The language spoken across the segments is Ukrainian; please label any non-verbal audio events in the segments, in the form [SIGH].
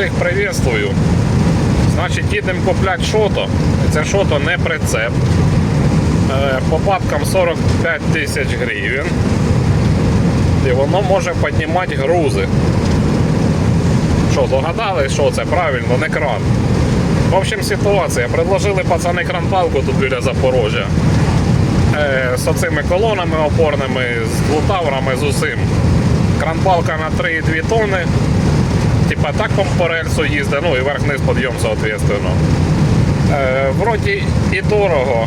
всіх приветствую. Значить, їдемо купляти шото. Це шото не прицеп. Е, По бабкам 45 тисяч гривень. І воно може піднімати грузи. Що, догадали, що це правильно, не кран. В общем, ситуація. Предложили пацани кранпалку тут біля Запорожжя. Е, з оцими колонами опорними, з двутаврами, з усім. Кранпалка на 3,2 тонни. Типа так по- рельсу їздить, ну і верх-низ підйом, соответственно. Е, вроді і дорого,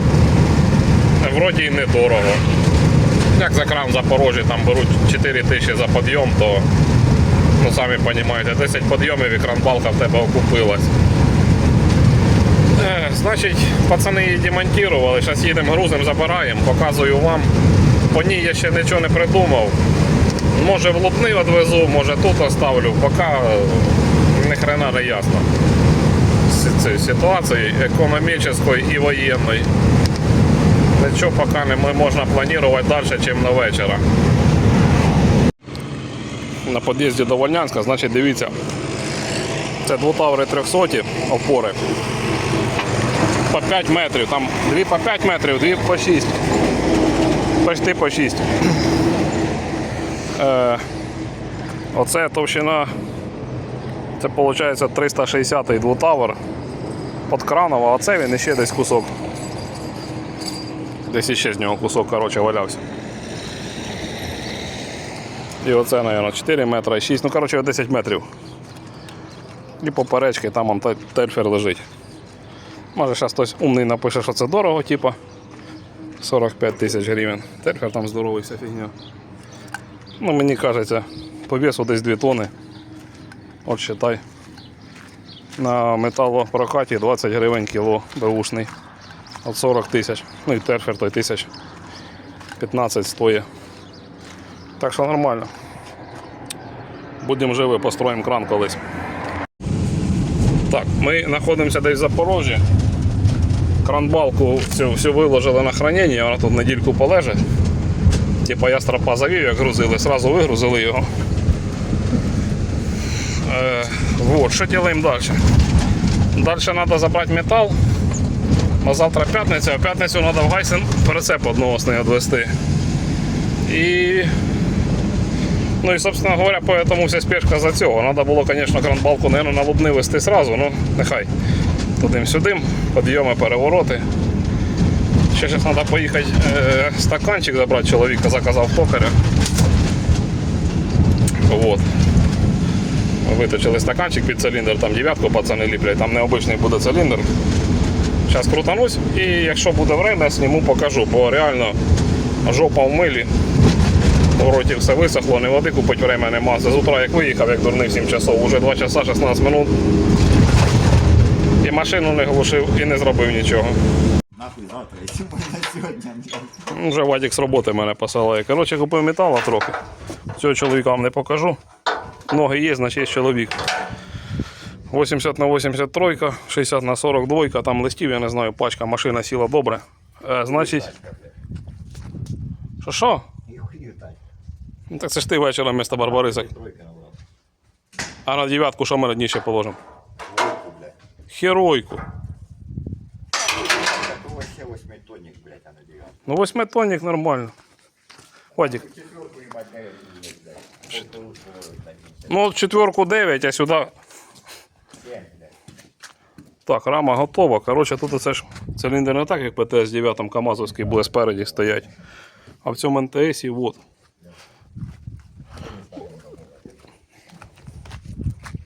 вроді і недорого. Як за кран в Запорожжі там беруть 4 тисячі за підйом, то ну самі розумієте, 10 підйомів і кранпалка в тебе окупилась. Е, значить, пацани її демонтували, зараз їдемо грузим, забираємо, показую вам. По ній я ще нічого не придумав. Може в Лубни відвезу, може тут оставлю, поки е, ні хрена не ясно. З цієї ситуації економічної і воєнної. Нічого поки не можна планувати далі, ніж на вечора. На під'їзді до Вольнянська, значить, дивіться, це двутаври 300 опори. По 5 метрів, там дві по 5 метрів, дві по 6. Почти по 6. Е, оце товщина, це виходить 360 двутавр під краном, а оце він іще десь кусок. Десь іще з нього кусок коротше, валявся. І оце, мабуть, 4 метри, 6, ну коротше 10 метрів. І поперечки там он тельфер лежить. Може зараз хтось умний напише, що це дорого, типа 45 тисяч гривень. Тельфер там здоровий вся фігня. Ну, мені кажеться, по весу десь 2 тони. От считай. На металопрокаті 20 гривень кіло беушний. От 40 тисяч. Ну і терфер той тисяч 15 стоїть. Так що нормально. Будемо живі, построїмо кран колись. Так, ми знаходимося десь в Запорожжі. Кранбалку всю, всю виложили на хранення, вона тут недільку полежить. Типа я стропа завів, як грузили, сразу вигрузили його. Е, вот, що робимо далі? Далі треба забрати метал. На завтра п'ятниця, а п'ятницю треба в Гайсен прицеп одноосний відвести. І Ну і, собственно говоря, поэтому вся спешка за цього. Надо було, звісно, кранбалку, наверное, на Лубни вести сразу, ну нехай. Тудим-сюдим, підйоми, перевороти. Ще зараз треба поїхати е, стаканчик забрати чоловіка, заказав токаря. Вот. Виточили стаканчик під циліндр, там дев'ятку пацани ліплять, там необичний буде циліндр. Зараз крутанусь і якщо буде время, зніму, покажу, бо реально жопа в милі. В роті все висохло, не води купити время нема. З утра як виїхав, як дурний 7 часов, уже 2 часа 16 минут. І машину не глушив і не зробив нічого. Нахуй завтра, якщо можна сьогодні. Вже Вадік з роботи мене посилає. Коротше, купив металу трохи. Цього чоловіка вам не покажу. Ноги є, значить є чоловік. 80 на 83, 60 на 42, там листів, я не знаю, пачка, машина сіла добре. Е, значить. Що що? Так. Ну, так це ж ти вечором місто набрав. А на дев'ятку що ми радніше положимо? Херойку. Такого ще восьмитонник, блядь, а на дев'ятку. Ну восьмитонник нормально. Вадик. Ну от четверку 9, а сюди. Так, рама готова. Коротше, тут це ж циліндр не так, як ПТС 9 Камазовський буде спереді стоять. А в цьому НТС от.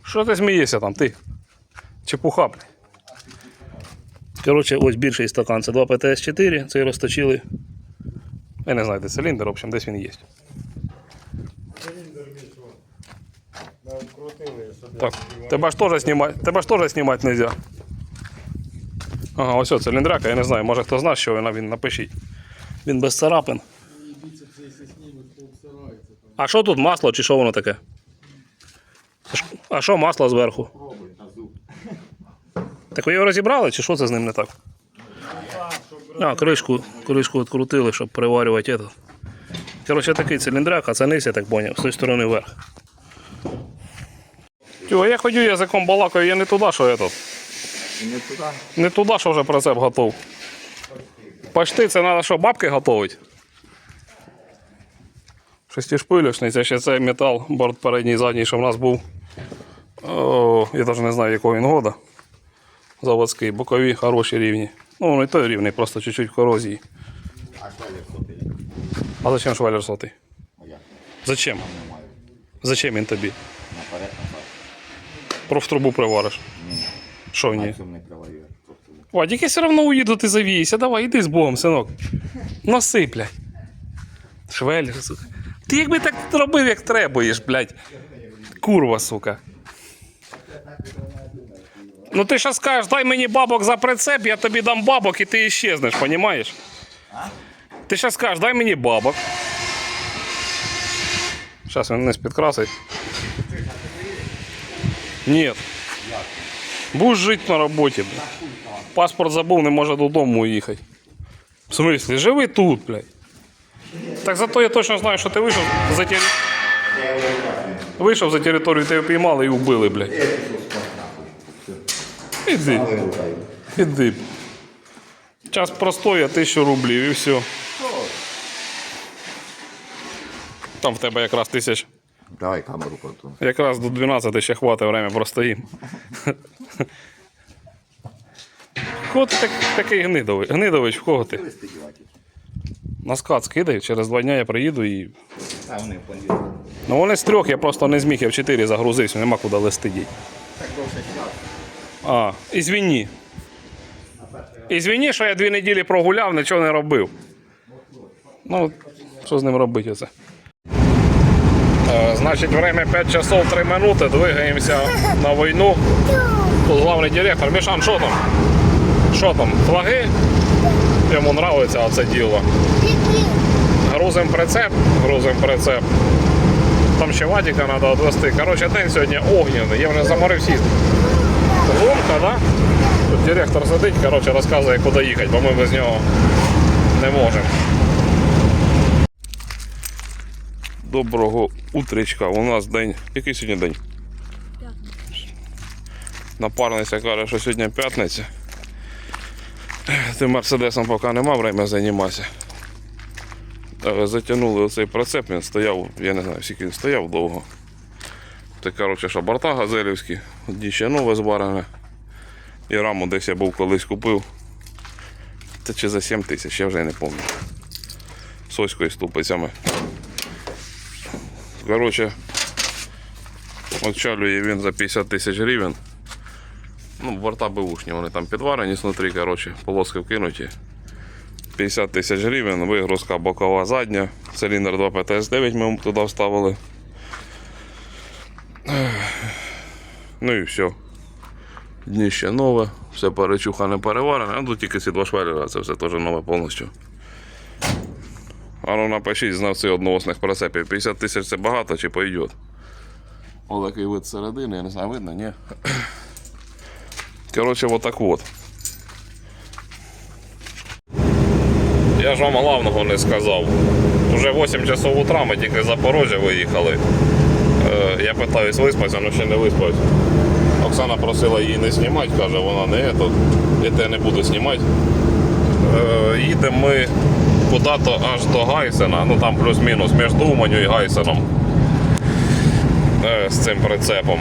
Що ти смієшся там, ти? Чепуха, блядь. Коротше, ось більший стакан. Це 2 ПТС 4, цей розточили. Я не знаю, де циліндр, в общем, десь він є. Так, тебе ж теж знімати, тебе ж теж знімати не можна. Ага, ось о, циліндряка, я не знаю, може хто знає, що вона, він напишіть. Він без царапин. А що тут масло чи що воно таке? А А що масло зверху? Так ви його розібрали, чи що це з ним не так? А, кришку, кришку відкрутили, щоб приварювати этот. Коротше, такий циліндряк, а це низ, я так зрозумів, з тої сторони вверх. Тю, а я ходю язиком балакаю, я не туди, що этот. І не туди. Не туди, що вже прицеп готов. Пашти, це треба що, бабки готовить? Шестишпилюшний, це ще цей метал, борт передній задній, що в нас був. О, я навіть не знаю, якого він года. Заводський, бокові, хороші рівні. Ну, воно і той рівний, просто чуть-чуть корозії. А швелер сотий. А зачем швалер сотий? Зачем? Зачем він тобі? Наперед, назад. Профтрубу привариш. Ні. Що ні? Не. Вадик, я все равно уїду, ти завійся. Давай, іди з Богом, синок. Носи, блядь. Швель, сука. Ти якби так робив, як требуєш, блядь. Курва, сука. Ну ти що скажеш, дай мені бабок за прицеп, я тобі дам бабок і ти іщезнеш, понімаєш? Ти що скажеш, дай мені бабок. Зараз він не підкрасить. Ні. Будеш жити на роботі, блядь. Паспорт забув, не може додому уїхати. В смислі, живи тут, блядь. Так зато я точно знаю, що ти вийшов за тері... Вийшов за територію, тебе піймали і вбили, блядь. Я пішов спати нахуй. Іди, іди. Час простой, а тисячу рублів і все. Там в тебе якраз тисяч. Давай камеру потім. Якраз до 12 ще хватить время простоїм. Кого ти так, такий гнидовий? Гнидович, в кого ти? На скат скидай, через два дня я приїду і. А вони в понеділок. Ну вони з трьох, я просто не зміг, я в чотири загрузився, нема куди листи діть. А, ізвіні. Ізвіні, що я дві неділі прогуляв, нічого не робив. Ну, що з ним робити оце? Е, Значить, время 5 часов 3 минути, двигаємося на війну. Тут главний директор. Мішан, що там? Що там? Флаги? Йому подобається оце діло. Грузим прицеп, грузим прицеп. Там ще Вадіка треба відвести. Коротше, день сьогодні огняний. Я вже заморився їздити. Громко, да? Тут директор сидить, коротше, розказує, куди їхати, бо ми без нього не можемо. Доброго утречка. У нас день. Який сьогодні день? П'ятниця. Напарниця каже, що сьогодні п'ятниця. Тим мерседесом поки нема время займатися. Е, Затягнули оцей прицеп, він стояв, я не знаю, скільки він стояв довго. Це коротше, що борта газелівські, дніще нове зварене. І раму десь я був колись купив. Це чи за 7 тисяч, я вже не пам'ятаю. З оською ступицями. Коротше, отчалює він за 50 тисяч гривень. Ну, борта беушні, вони там підварені знутрі, коротше, полоски вкинуті. 50 тисяч гривень, вигрузка бокова задня, циліндр 2 ПТС-9 ми туди вставили. Ну і все. Дніще нове, все перечуха не переварене, а тут тільки ці два це все теж нове повністю. А ну напишіть знавці одноосних прицепів. 50 тисяч це багато чи пойдет? О, такий вид середини, я не знаю, видно, ні? Коротше, вот так вот. Я ж вам головного не сказав. Уже 8 часов утра ми тільки з Запорожжя виїхали. Я питаюсь виспатися, але ще не виспався. Оксана просила її не знімати, каже, вона не тут. Я не буду знімати. Е, їдемо ми куди-то аж до Гайсена, ну там плюс-мінус між Думаню і Гайсеном. Е, з цим прицепом.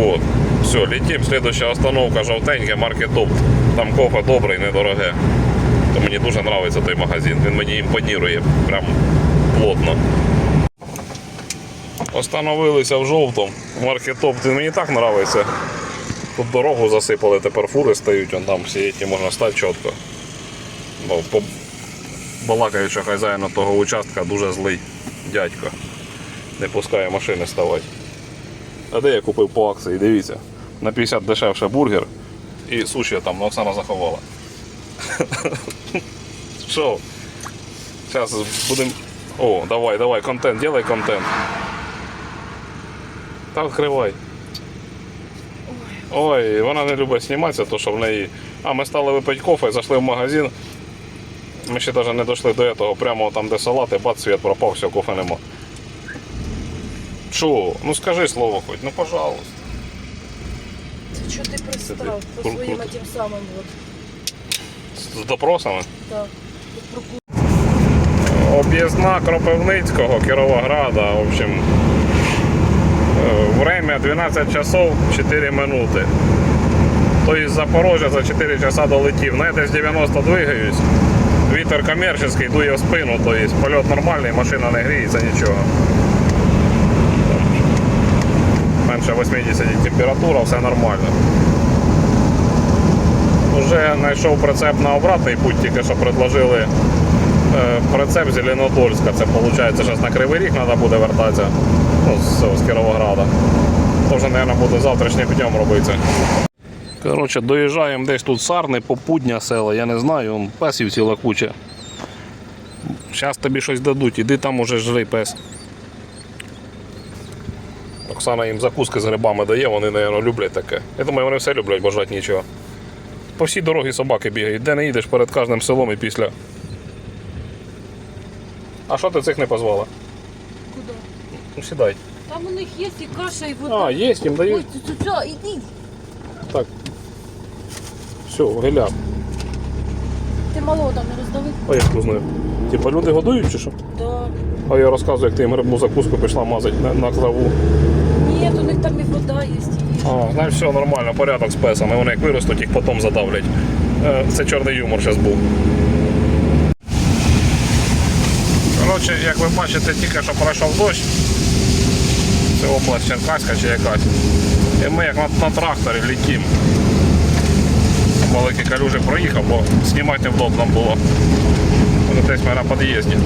Вот. Все, летим. Следующая остановка жовтеньке, маркетоп. Там кофе добрий, недороге. То мені дуже подобається той магазин. Він мені імпонірує прям плотно. Остановилися в жовтому. Маркетоп мені так подобається. Тут дорогу засипали, тепер фури стають, вон там ті можна стати чітко. Бо по... балакають, що хазяїн того участка дуже злий дядько. Не пускає машини ставати. А де я купив по акції, дивіться. На 50 дешевше бургер і суші там ну, Оксана заховала. [LAUGHS] Що? Зараз будемо. О, давай, давай, контент, делай контент. Та відкривай. Ой, вона не любить зніматися, то що в неї. А ми стали випити кофе, зайшли в магазин. Ми ще навіть не дійшли до цього, прямо там, де салати, бац, світ пропав, все, кофе нема. Чо? Ну скажи слово хоч, ну пожалуйста. Це що ти пристав по своїм круто. тим самим от. З- З допросами. Так. От Об'їзна Кропивницького, Кіровограда, в общем, время 12 часов 4 минути. То із Запорожжя за 4 часа долетів. Ну, я десь 90 двигаюсь. Вітер комерційний, дує в спину, то є польот нормальний, машина не гріється, нічого. Менше 80 температура, все нормально. Уже знайшов прицеп на обратний путь, тільки що предложили е, прицеп Зеленодольська. Це виходить, зараз на Кривий Ріг треба буде вертатися ну, з, з Кіровограда. Вже, мабуть, буде завтрашнім днем робитися. Коротше, доїжджаємо десь тут Сарни, Попудня села, я не знаю, песів ціла куча. Зараз тобі щось дадуть, іди там уже жри пес. Оксана їм закуски з грибами дає, вони, мабуть, люблять таке. Я думаю, вони все люблять, бажати нічого. По всій дорогі собаки бігають, де не їдеш перед кожним селом і після. А що ти цих не позвала? Куди? Ну сідай. Там у них є і каша, і вода. А, є, їм Ой, дають. це, це, це, іди. Так. Все, геляк. Ти малого там не роздавив? А як знаю. Типа люди годують чи що? Да. А я розказую, як ти їм грибну закуску пішла мазати на, на траву. Ні, у них там і вода є. І... А, знаєш, все нормально, порядок з песами. Вони як виростуть, їх потім задавлять. Е, Це чорний юмор зараз був. Коротше, як ви бачите, тільки що пройшов дощ. Це область Черкаська чи якась. І ми як на, на тракторі літім. Великий калюжі проїхав, бо знімати невдобно було. Вони десь ми на під'їзді.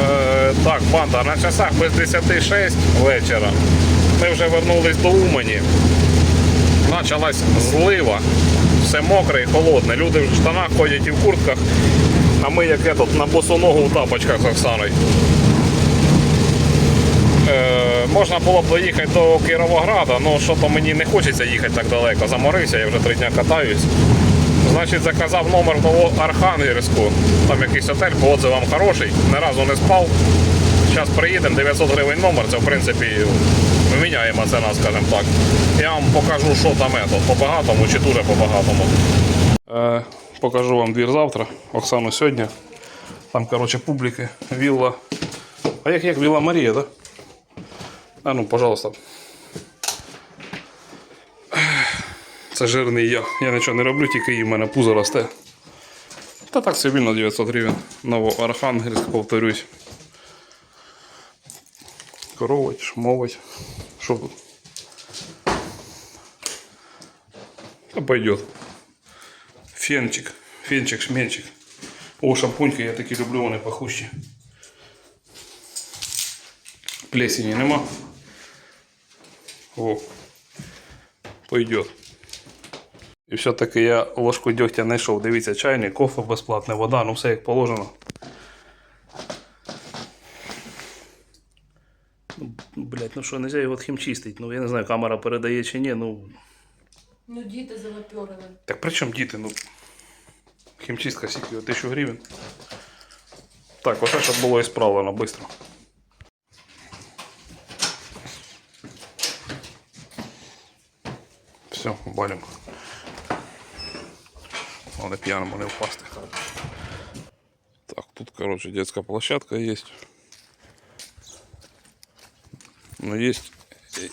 Е, так, банда, на часах без 10.06 вечора. Ми вже вернулись до Умані. Почалась злива, все мокре і холодне. Люди в штанах ходять і в куртках, а ми як этот, на босу ногу в тапочках з Оксаною. Е, можна було б доїхати до Кіровограда, але що то мені не хочеться їхати так далеко. Заморився, я вже три дні катаюсь. Значить, заказав номер в Новоархангельську. Там якийсь отель по отзивам хороший. Ні разу не спав. Зараз приїдемо, 900 гривень номер, це в принципі виміняємо ціна, скажімо так. Я вам покажу, що там ето, по багатому чи дуже по багатому. Е, покажу вам двір завтра, Оксану сьогодні. Там, коротше, публіки, вілла. А як як Вілла Марія, так? Да? А ну, пожалуйста. Це жирний я. Я нічого не роблю, тільки і в мене пузо росте. Та так все вільно 900 гривень. Новоархангельськ, повторюсь. Коровать, шмовать. Що тут? Та пойдет. Фенчик. Фенчик, шменчик. О, шампуньки, я такі люблю, вони пахущі. Плесені нема. О. Пойдет. І все-таки я ложку дьогтя знайшов. Дивіться, чайник, кофе безплатне, вода, ну все як положено. блять, ну що, нельзя його хімчистити. Ну я не знаю, камера передає чи ні, ну. Ну, діти завапьорили. Так при чому діти? Ну. Хімчистка скільки, 1000 гривень. Так, оце щоб було і справлено швидко. Все, балим. Надо пьяному не упасть. Так, тут, короче, детская площадка есть. Ну, и,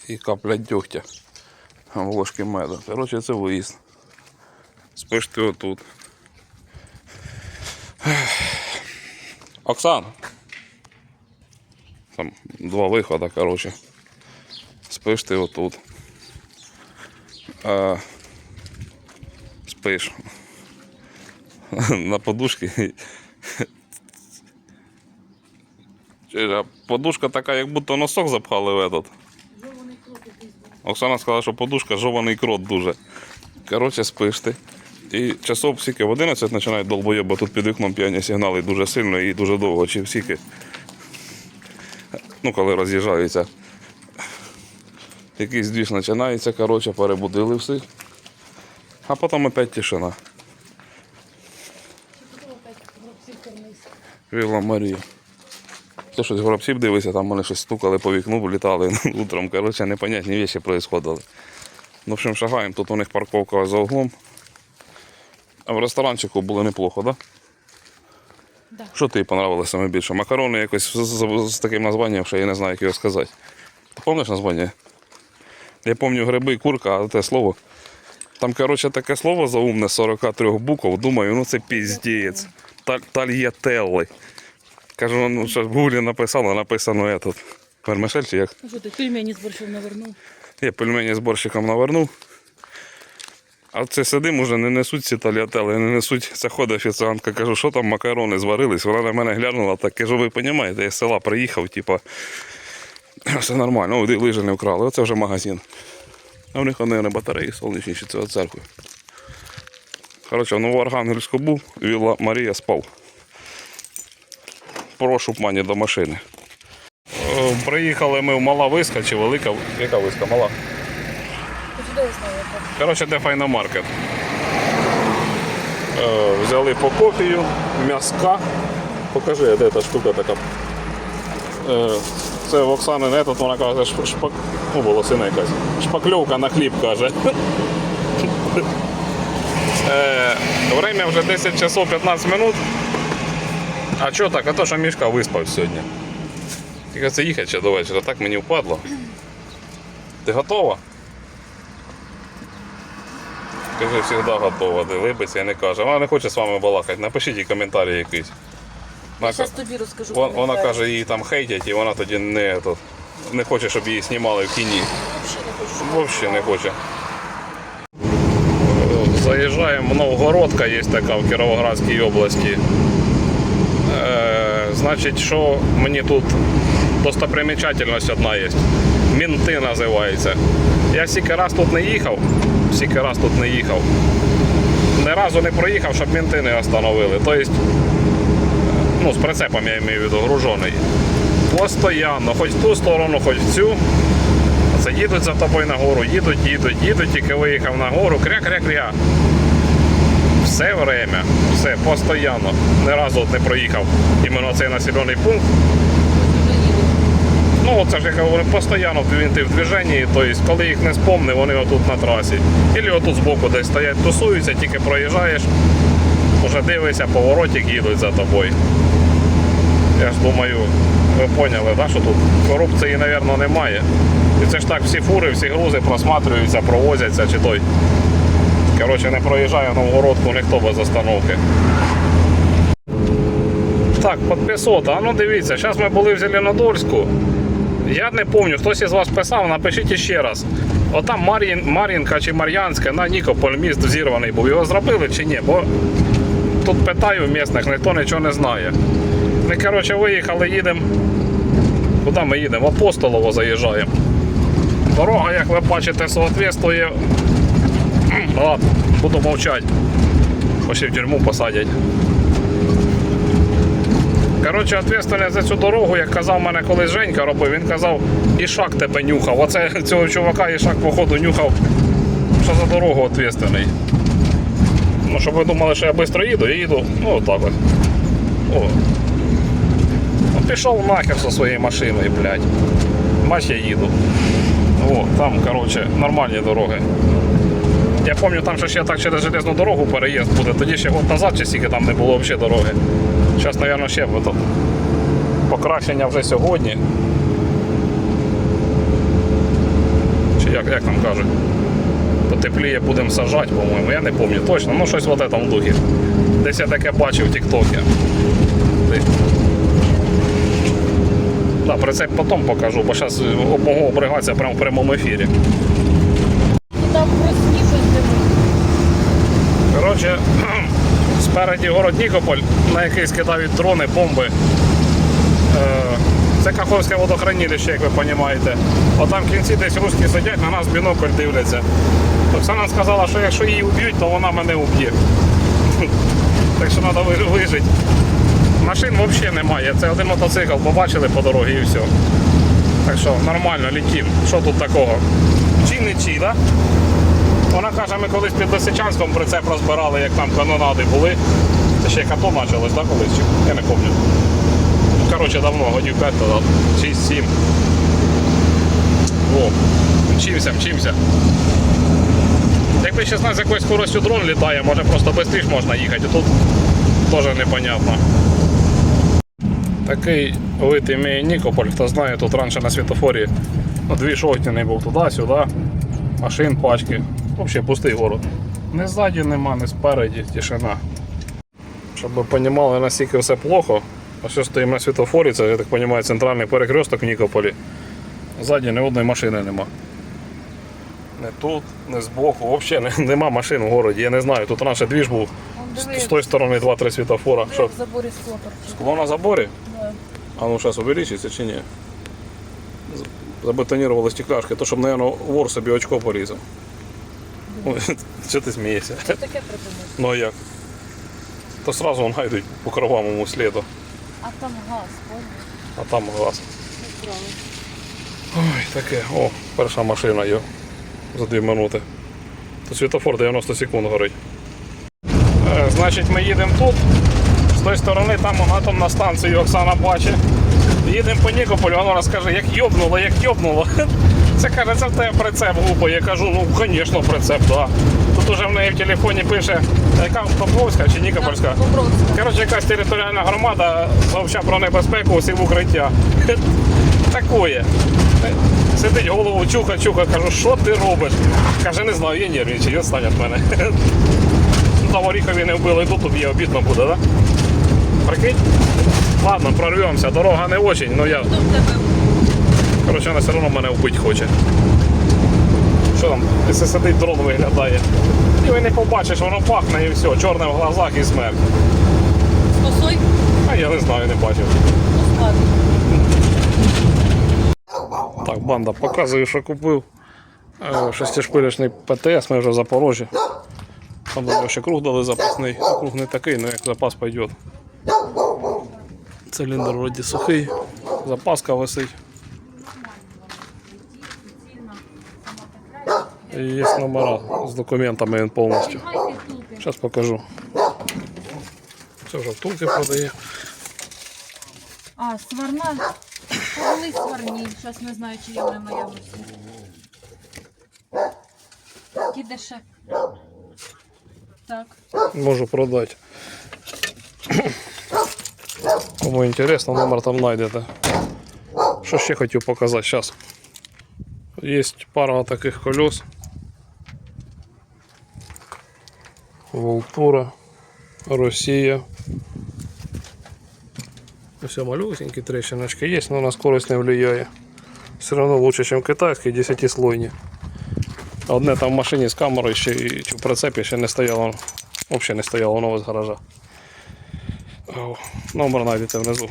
и капля дегтя в ложке меда. Короче, це виїзд. Спиш ти отут. Оксан. Там два виходи, короче. Спиш ти отут. А, спиш. [LAUGHS] На подушці. Чуєш, а подушка така, як будто носок запхали в этот. Оксана сказала, що подушка жований крот дуже. Коротше, спиш ти. І часов скільки в 11 починають долбойоба тут під вікном п'яні сигнали дуже сильно і дуже довго, чи скільки. Ну, коли роз'їжджаються. Якийсь двіж починається, коротше, перебудили всіх. А потім опять тишина. Вілла Марія. Це щось горобців дивися, там вони щось стукали по вікну, влітали [LAUGHS] утром. Коротше, непонятні речі происходили. Ну, в общем, шагаємо, тут у них парковка за углом. А в ресторанчику було неплохо, так? Да? Да. Що тобі понравилося саме більше? Макарони якось з, з- з таким названням, що я не знаю, як його сказати. Ти пам'ятаєш названня? Я пам'ятаю гриби курка, а те слово. Там, коротше, таке слово заумне 43 букв. Думаю, ну це піздець. Таль- Тальятелли. Кажу, ну що в гуглі написано, написано этот. Вермишель чи як? Що ти пельмені з борщом навернув? Я пельмені з борщиком навернув. А це сидим уже не несуть ці таліатели, не несуть. Це ходить офіціантка, кажу, що там макарони зварились. Вона на мене глянула, так кажу, ви розумієте, я з села приїхав, типа, все нормально, О, лижі не вкрали, оце вже магазин. А в них на батареї сонячні ще цього церкви. Коротше, в Новоархангельську був, Вілла Марія спав. Прошу пані до машини. Е, Приїхали ми в мала виска чи велика. Яка виска? Мала. Коротше, де файномаркет. Е, взяли по кофію, м'яска. Покажи, де та штука така. Е, це в Оксани не тут, вона каже, шп- шпак... ну, волосина якась. Шпакльовка на хліб каже. [LAUGHS] Время вже 10 часов 15 минут. А чого так? А то, що мішка виспав сьогодні. Тільки це їхати ще до вечора, так мені впадло. Ти готова? Кажи, завжди готова, дивиться і не каже. Вона не хоче з вами балакати. Напишіть їй коментарі якийсь. Вона, Зараз тобі розкажу. вон- вона каже, її там хейтять, і вона тоді не, то, не хоче, щоб її знімали в кіні. Взагалі не хоче. Заїжджаємо в Новгородка, є така в Кіровоградській області. Значить, що мені тут достопримічательність одна є. Мінти називається. Я стільки раз тут не їхав, стільки раз тут не їхав. Ні разу не проїхав, щоб мінти не остановили. Тобто, ну, з прицепом я маю в виду, гружений. Постоянно, хоч в ту сторону, хоч в цю. Це їдуть за тобою на гору, їдуть, їдуть, їдуть, тільки виїхав на гору, кря-кря-кря. Все время, все, постійно. Ні разу не проїхав іменно цей населений пункт. Ну, це ж як вони постійно він ти в движенні, тобто, коли їх не спомни, вони отут на трасі. Ілі отут збоку десь стоять, тусуються, тільки проїжджаєш, вже дивишся, поворотик їдуть за тобою. Я ж думаю, ви поняли, да, що тут корупції, мабуть, немає. І це ж так, всі фури, всі грузи просматрюються, провозяться чи той. Коротше, не проїжджає Новгородку ніхто без остановки. Так, підписота. А ну дивіться, зараз ми були в Зеленодольську. Я не пам'ятаю, хтось із вас писав, напишіть ще раз. Отам Мар'їн, Мар'їнка чи Мар'янська на Нікополь міст зірваний був. Його зробили чи ні? Бо тут питаю місних, ніхто нічого не знає. Ми, коротше, виїхали, їдемо. Куди ми їдемо? В Апостолово заїжджаємо. Дорога, як ви бачите, соответствує. Ладно, буду мовчати. Бо ще в тюрму посадять. Коротше, відповідальність за цю дорогу, як казав мене колись Женька робив, він казав, Ішак тебе нюхав. Оце [LAUGHS] цього чувака Ішак, походу, нюхав, що за дорогу відповідальний. Ну, щоб ви думали, що я швидко їду, я їду, ну отак от. О. Ну, пішов нахер зі своєю машиною, блядь. Бач, я їду. О, там, коротше, нормальні дороги. Я пам'ятаю, там ще ще так через железну дорогу переїзд буде. Тоді ще год назад чи скільки там не було взагалі дороги. Зараз, мабуть, ще буде. Покращення вже сьогодні. Чи як, як там кажуть? Потепліє будемо сажати, по-моєму. Я не пам'ятаю точно. Ну щось в этом духі. Десь я таке бачив в Тіктокі. Да, прицеп потім покажу, бо зараз можу обригатися прямо в прямому ефірі. І там просто щось дивиться. Коротше, [CLEARS THROAT] спереді город Нікополь, на який скидають дрони, бомби. Е, Це Каховське водохранилище, як ви розумієте. Отам в кінці десь русські сидять, на нас бінокль дивляться. Оксана сказала, що якщо її вб'ють, то вона мене вб'є. [LAUGHS] Так що треба вижити. Машин взагалі немає. Це один мотоцикл, побачили по дорозі і все. Так що нормально, літів. Що тут такого? Чи не чи, так? Вона каже, ми колись під Лисичанськом прицеп розбирали, як там канонади були. Це ще як АТО почалось, так, колись? Я не пам'ятаю. коротше, давно, годів 5 назад. 6-7. О, вчимся, вчимся. Якби ще з якою скоростю дрон літає, може просто швидше можна їхати. Тут теж непонятно. Такий вид імеє Нікополь, хто знає, тут раніше на світофорі ну, дві шотні був туди-сюди, машин, пачки. Взагалі пустий город. Ні ззаді нема, ні спереді, тишина. Щоб ви розуміли, наскільки все плохо. Ось що стоїмо на світофорі, це, я так розумію, центральний перекресток в Нікополі. Ззаді ні одної машини нема. Не тут, не збоку, взагалі не- нема машин в городі. Я не знаю, тут раніше двіж був. З, з тої сторони 2-3 світофора. диви, Що, в заборі скло торчить. скло на заборі? Да. А ну зараз увеличиться чи ні? Забетонірували стекляшки, то щоб, мабуть, вор собі очко порізав. Що [LAUGHS] ти смієшся? Що таке придумав? Ну а як? То сразу вон йдуть по кровавому сліду, А там газ, понял? а там газ. Ой, таке. О, перша машина є за 2 минути. Тут світофор 90 секунд горить. Е, значить, ми їдемо тут. З тої сторони там вон атомна станція Оксана бачить. Їдемо по Нікополю, вона розкаже, як йобнуло, як йобнуло. Це каже, це в тебе прицеп глупо. Я кажу, ну звісно, прицеп, так. Да. Тут уже в неї в телефоні пише, яка Покровська чи Нікопольська. Коротше, якась територіальна громада сообща про небезпеку усіх в укриття. Такое. Сидить голову чуха, чуха, кажу, що ти робиш? Каже, не знаю, я нервничаю, відстань від мене. Ну, Там Оріхові не вбили, тут уб'є, обідно буде, так? Да? Прикинь? Ладно, прорвемося, дорога не очень, но я. Коротше, вона все одно мене вбити хоче. Що там, сидить дрон виглядає. І ви не побачиш, воно пахне і все, чорне в глазах і смерть. З? А я не знаю, не бачив. Ну. Так, банда, показую, що купив. Е, Шестишпилячний ПТС, ми вже в Запорожжі. Там ще круг дали запасний. Ну, Круг не такий, але як запас пойде. Циліндр вроді сухий, запаска висить. І є номера з документами повністю. Зараз покажу. Це вже втулки продає. А, сварна. Повели сварні. Зараз не знаю, чи є в наявності. Так. Можу продати. Кому інтересно, номер там знайдете. Що ще хотів показати зараз. Є пара таких колес. Волтура, Росія. Все малюсенькі трещиночки є, але на скорость не влияє. Все одно лучше, ніж китайський 10 слойні. Одне там в машині з камерою ще і в прицепі ще не стояло. Взагалі не стояло воно з гаража. Номер знайдете внизу.